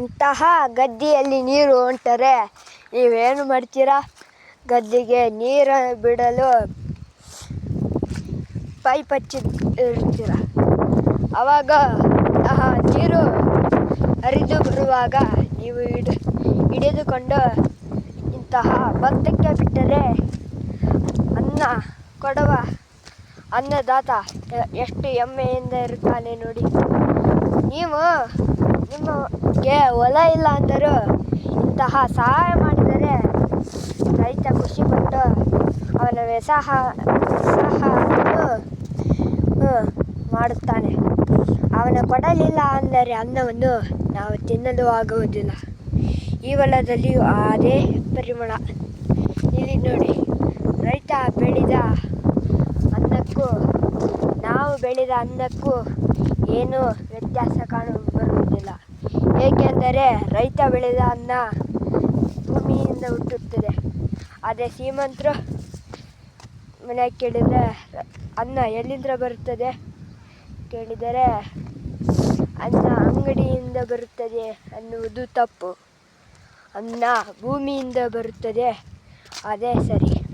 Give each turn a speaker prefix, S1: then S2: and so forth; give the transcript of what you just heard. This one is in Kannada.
S1: ಇಂತಹ ಗದ್ದೆಯಲ್ಲಿ ನೀರು ಹೊಂಟರೆ ನೀವೇನು ಮಾಡ್ತೀರಾ? ಗದ್ದೆಗೆ ನೀರು ಬಿಡಲು ಪೈಪ್ ಹಚ್ಚಿ ಇರ್ತೀರ ಆವಾಗ ಆ ನೀರು ಹರಿದು ಬರುವಾಗ ನೀವು ಹಿಡಿ, ಹಿಡಿದುಕೊಂಡು ಇಂತಹ ಭತ್ತಕ್ಕೆ ಬಿಟ್ಟರೆ ಅನ್ನ ಕೊಡುವ ಅನ್ನದಾತ ಎಷ್ಟು ಹೆಮ್ಮೆಯಿಂದ ಇರುತ್ತಾನೆ ನೋಡಿ. ನೀವು ನಿಮಗೆ ಹೊಲ ಇಲ್ಲ ಅಂದರೂ. ಇಂತಹ ಸಹಾಯ ಮಾಡಿದರೆ ರೈತ ಖುಷಿಪಟ್ಟು ಅವನ ವ್ಯಸಹ ಮಾಡುತ್ತಾನೆ. ಅವನ ಕೊಡಲಿಲ್ಲ ಅಂದರೆ ಅನ್ನವನ್ನು ನಾವು ತಿನ್ನಲು ಆಗುವುದಿಲ್ಲ. ಈ ಹೊಲದಲ್ಲಿಯೂ ಅದೇ ಪರಿಮಳ. ಇಲ್ಲಿ ನೋಡಿ, ರೈತ ಬೆಳೆದ ಅನ್ನಕ್ಕೂ, ನಾವು ಬೆಳೆದ ಅನ್ನಕ್ಕೂ ಏನೂ ವ್ಯತ್ಯಾಸ ಕಾಣು ಬರುವುದಿಲ್ಲ ಏಕೆಂದರೆ ರೈತ ಬೆಳೆದ ಅನ್ನ ಭೂಮಿಯಿಂದ ಹುಟ್ಟುತ್ತದೆ. ಅದೇ ಶ್ರೀಮಂತರು ಮನೆ ಕೇಳಿದರೆ ಅನ್ನ ಎಲ್ಲಿಂದ ಬರುತ್ತದೆ? ಕೇಳಿದರೆ ಅನ್ನ ಅಂಗಡಿಯಿಂದ ಬರುತ್ತದೆ ಅನ್ನುವುದು ತಪ್ಪು. ಅನ್ನ ಭೂಮಿಯಿಂದ ಬರುತ್ತದೆ. ಅದೇ ಸರಿ.